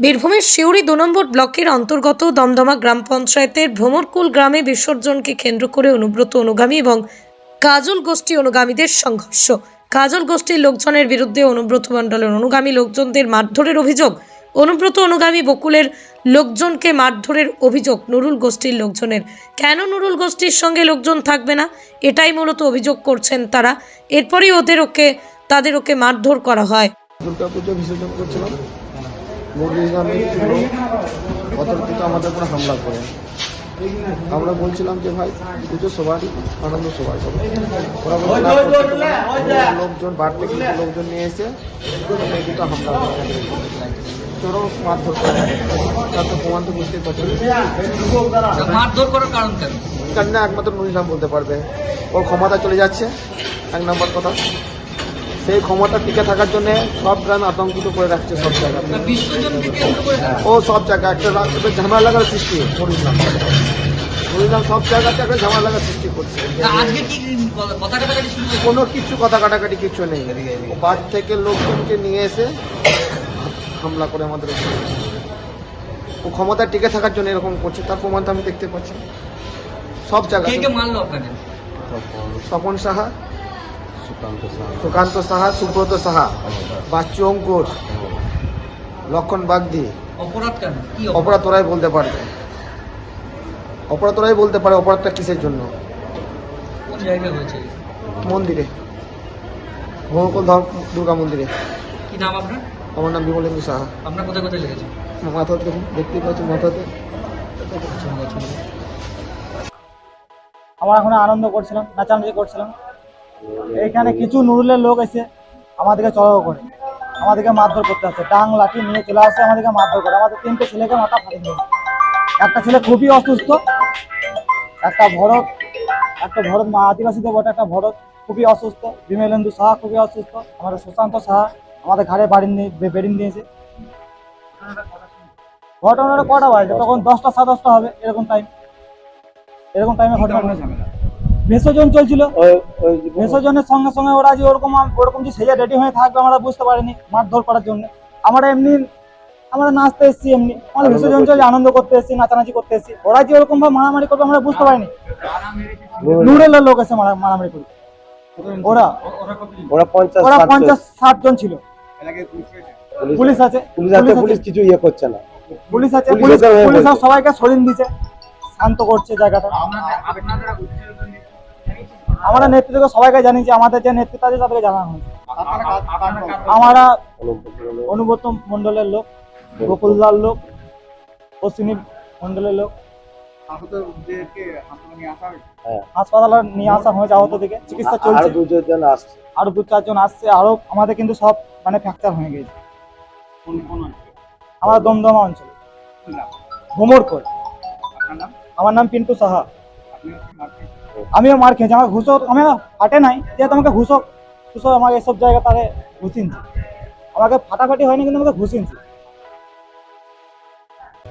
বীরভূমের শিউরি দু নম্বর ব্লকের অন্তর্গত দমদমা গ্রাম পঞ্চায়েতের ভ্রমরকুল গ্রামে বিসর্জনকে কেন্দ্র করে অনুব্রত অনুগামী এবং কাজল গোষ্ঠী অনুগামীদের সংঘর্ষ। কাজল গোষ্ঠীর লোকজনের বিরুদ্ধে অনুব্রত মণ্ডলের অনুগামী লোকজনদের মারধরের অভিযোগ। অনুব্রত অনুগামী বকুলের লোকজনকে মারধরের অভিযোগ। নুরুল গোষ্ঠীর লোকজনের। কেন নুরুল গোষ্ঠীর সঙ্গে লোকজন থাকবে না? এটাই মূলত অভিযোগ করছেন তারা। এরপরই ওদের ওকে তাদের ওকে মারধর করা হয়। বিসর্জন করছিলাম। মুরগি গ্রামে কিছু লোক অতর্কিত আমাদের উপরে হামলা করে আমরা বলছিলাম যে ভাই পুজো সবারই আনন্দ সবার ওরা। লোকজন বাড়তে লোকজন নিয়ে এসে অতর্কিত হামলা করে। চরম মারধর করে। তার তো প্রমাণ তো বুঝতেই পারছেন মারধর করার কারণ কেন? কান্না একমাত্র নুরিলাম বলতে পারবে। ওর ক্ষমতা চলে যাচ্ছে। এক নম্বর কথা। সেই ক্ষমতা টিকে থাকার জন্য সব গ্রামে আতঙ্কিত করে রাখছে সব কেন্দ্র করে ও সব জায়গা একটা ঝামেলা লাগার সৃষ্টি নুরিলাম নুরিলাম সব জায়গাতে একটা ঝামেলা লাগার সৃষ্টি করছে? কোনো কিছু কথা কাটাকাটি কিছু নেই। বাদ থেকে লোকজনকে নিয়ে এসে হামলা করে আমাদের। ও ক্ষমতা টিকে থাকার জন্য এরকম করছে তার প্রমাণ তো আমি দেখতে পাচ্ছি। সব জায়গায় কে মারলো আপনাকে? স্বপন সাহা সুকান্ত সাহা। সুব্রত সাহা বাচ্চু অঙ্কুর লক্ষণ বাগদি। অপরাধ কেন? অপরাধ? ওরাই বলতে পারবে অপরাধ ওরাই বলতে পারে অপরাধটা কিসের জন্য? মন্দিরে। ভৌমকুল ধর্ম দুর্গা মন্দিরে। কি নাম আপনার? আমার নাম বিমলেন্দু সাহা। আপনার কোথায় কোথায় লেগেছে? মাথাতে দেখুন দেখতেই পাচ্ছি মাথাতে। আমরা এখন আনন্দ করছিলাম নাচানাচি করছিলাম। এইখানে কিছু নুরুলের লোক এসে আমাদেরকে চড়াও করে। আমাদেরকে মারধর করতে আসে। ডাং লাঠি নিয়ে চলে আসে আমাদেরকে মারধর করে। আমাদের তিনটে ছেলেকে মাথা ফাটিয়ে একটা ছেলে খুবই অসুস্থ একটা ভরত একটা ভরত মা আদিবাসীদের বটে একটা ভরত খুবই অসুস্থ বিমলেন্দু সাহা খুবই অসুস্থ আমাদের সুশান্ত সাহা আমাদের ঘাড়ে বাড়ি নিয়ে বেরিয়ে দিয়েছে ঘটনাটা কটা বাজে? তখন দশটা সাড়ে দশটা হবে এরকম টাইম এরকম টাইমে ঘটনা বিসর্জন চলছিল। বিসর্জনের সঙ্গে সঙ্গে ওরা যে ওরকম ওরকম যে সেজে রেডি হয়ে থাকবে আমরা বুঝতে পারিনি মারধর করার জন্য। আমরা এমনি আমরা নাচতে এসেছি এমনি। আমাদের বিসর্জন চলছে আনন্দ করতে এসেছি নাচানাচি করতে এসেছি। ওরা যে ওরকম ভাবে মারামারি করবে আমরা বুঝতে পারিনি। নুরেলের লোক এসে মারামারি করবে। ওরা ওরা পঞ্চাশ ওরা জন। পঞ্চাশ ষাট জন ছিল। পুলিশ আছে। পুলিশ আছে পুলিশ কিছু ইয়ে করছে না। পুলিশ আছে পুলিশ। সবাইকে সরিয়ে দিছে। শান্ত করছে জায়গাটা। আমরা নেতৃত্বকে সবাইকে জানি যে আমাদের যে নেতৃত্ব আছে তাদেরকে জানানো হয়েছে। আমরা অনুব্রত মন্ডলের লোক গোকুলদার লোক অশ্বিনী মন্ডলের লোক। হাসপাতালে নিয়ে আসা হয়েছে আহত থেকে চিকিৎসা চলছে। আসছে। আরও দু চারজন আসছে আরও আমাদের কিন্তু সব মানে ফ্র্যাকচার হয়ে গেছে। আমরা দমদমা অঞ্চল। ভোমর করে আমার নাম পিন্টু সাহা। আমিও মার খেয়েছি আমার ঘুষো আমি ফাটে নাই যেহেতু আমাকে ঘুষো ঘুষো আমাকে এসব জায়গা তারে ঘুষিনছে আমাকে ফাটাফাটি হয়নি কিন্তু আমাকে ঘুষিনছে